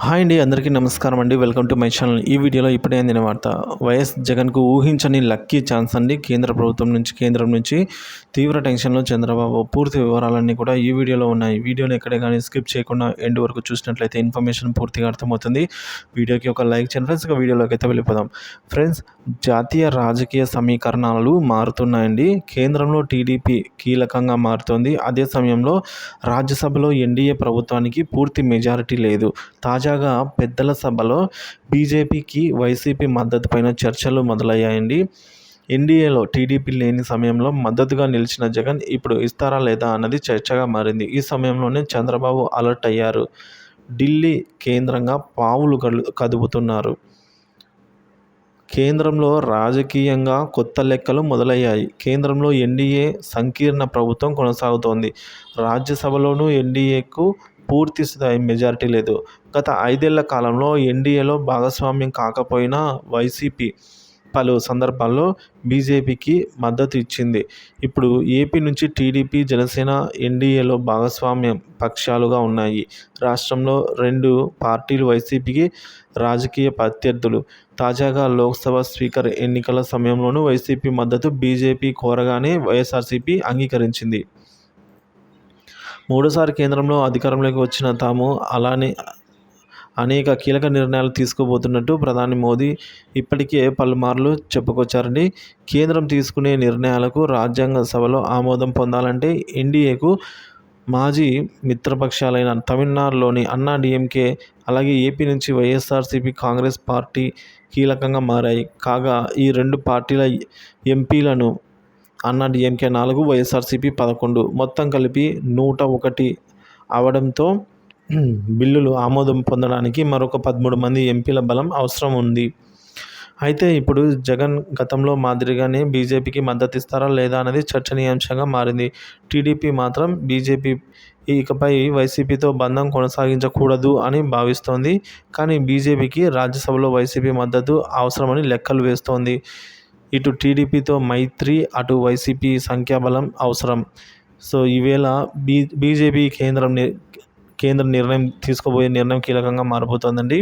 Hi అండి అందరికీ నమస్కారం అండి. వెల్కమ్ టు మై ఛానల్ ఈ వీడియోలో ఇప్పుడే అందిన వార్త వైఎస్ జగన్కు ఊహించని లక్కీ ఛాన్స్ అండి. కేంద్ర ప్రభుత్వం నుంచి కేంద్రం నుంచి తీవ్ర టెన్షన్లో చంద్రబాబు పూర్తి వివరాలన్నీ కూడా ఈ వీడియోలో ఉన్నాయి. వీడియోని ఎక్కడే కానీ స్కిప్ చేయకుండా ఎండ్ వరకు చూసినట్లయితే ఇన్ఫర్మేషన్ పూర్తిగా అర్థమవుతుంది. వీడియోకి ఒక లైక్ చేయండి ఫ్రెండ్స్. ఒక వీడియోలోకి అయితే వెళ్ళిపోదాం. ఫ్రెండ్స్ జాతీయ రాజకీయ సమీకరణాలు మారుతున్నాయండి. కేంద్రంలో టీడీపీ కీలకంగా మారుతోంది. అదే సమయంలో రాజ్యసభలో ఎన్డీఏ ప్రభుత్వానికి పూర్తి మెజారిటీ లేదు. తాజా తాజాగా పెద్దల సభలో బీజేపీకి వైసీపీ మద్దతు పైన చర్చలు మొదలయ్యాయండి. ఎన్డీఏలో టీడీపీ లేని సమయంలో మద్దతుగా నిలిచిన జగన్ ఇప్పుడు ఇస్తారా లేదా అన్నది చర్చగా మారింది. ఈ సమయంలోనే చంద్రబాబు అలర్ట్ అయ్యారు. ఢిల్లీ కేంద్రంగా పావులు కదుపుతున్నారు. కేంద్రంలో రాజకీయంగా కొత్త లెక్కలు మొదలయ్యాయి. కేంద్రంలో ఎన్డీఏ సంకీర్ణ ప్రభుత్వం కొనసాగుతోంది. రాజ్యసభలోనూ ఎన్డీఏకు పూర్తి స్థాయి మెజారిటీ లేదు. గత ఐదేళ్ళ కాలంలో ఎన్డీఏలో భాగస్వామ్యం కాకపోయినా వైసీపీ పలు సందర్భాల్లో బీజేపీకి మద్దతు ఇచ్చింది. ఇప్పుడు ఏపీ నుంచి టీడీపీ జనసేన ఎన్డీఏలో భాగస్వామ్యం పక్షాలుగా ఉన్నాయి. రాష్ట్రంలో రెండు పార్టీలు వైసీపీకి రాజకీయ ప్రత్యర్థులు. తాజాగా లోక్సభ స్పీకర్ ఎన్నికల సమయంలోనూ వైసీపీ మద్దతు బీజేపీ కోరగానే వైఎస్ఆర్సీపీ అంగీకరించింది. మూడోసారి కేంద్రంలో అధికారంలోకి వచ్చిన తాము అలానే అనేక కీలక నిర్ణయాలు తీసుకోబోతున్నట్టు ప్రధాని మోదీ ఇప్పటికే పలుమార్లు చెప్పుకొచ్చారండి. కేంద్రం తీసుకునే నిర్ణయాలకు రాజ్యాంగ సభలో ఆమోదం పొందాలంటే ఎన్డీఏకు మాజీ మిత్రపక్షాలైన తమిళనాడులోని అన్నా డిఎంకే అలాగే ఏపీ నుంచి వైఎస్ఆర్సీపీ కాంగ్రెస్ పార్టీ కీలకంగా మారాయి. కాగా ఈ రెండు పార్టీల ఎంపీలను అన్నా డిఎంకే నాలుగు వైఎస్ఆర్సీపీ పదకొండు. మొత్తం కలిపి నూట ఒకటి అవడంతో బిల్లులు ఆమోదం పొందడానికి మరొక పదమూడు మంది ఎంపీల బలం అవసరం ఉంది. అయితే ఇప్పుడు జగన్ గతంలో మాదిరిగానే బీజేపీకి మద్దతు ఇస్తారా లేదా అనేది చర్చనీయాంశంగా మారింది. టీడీపీ మాత్రం బీజేపీ ఇకపై వైసీపీతో బంధం కొనసాగించకూడదు అని భావిస్తోంది. కానీ బీజేపీకి రాజ్యసభలో వైసీపీ మద్దతు అవసరమని లెక్కలు వేస్తోంది. ఇటు టీడీపీతో మైత్రి అటు వైసీపీ సంఖ్యాబలం అవసరం. సో ఈవేళ బీ బీజేపీ కేంద్రం కేంద్ర నిర్ణయం తీసుకోబోయే నిర్ణయం కీలకంగా మారిపోతుందండి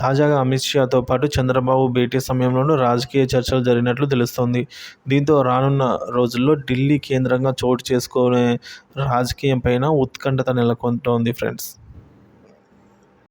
తాజాగా అమిత్ షాతో పాటు చంద్రబాబు భేటీ సమయంలోనూ రాజకీయ చర్చలు జరిగినట్లు తెలుస్తోంది. దీంతో రానున్న రోజుల్లో ఢిల్లీ కేంద్రంగా చోటు చేసుకునే రాజకీయం పైన ఉత్కంఠత నెలకొంటోంది ఫ్రెండ్స్.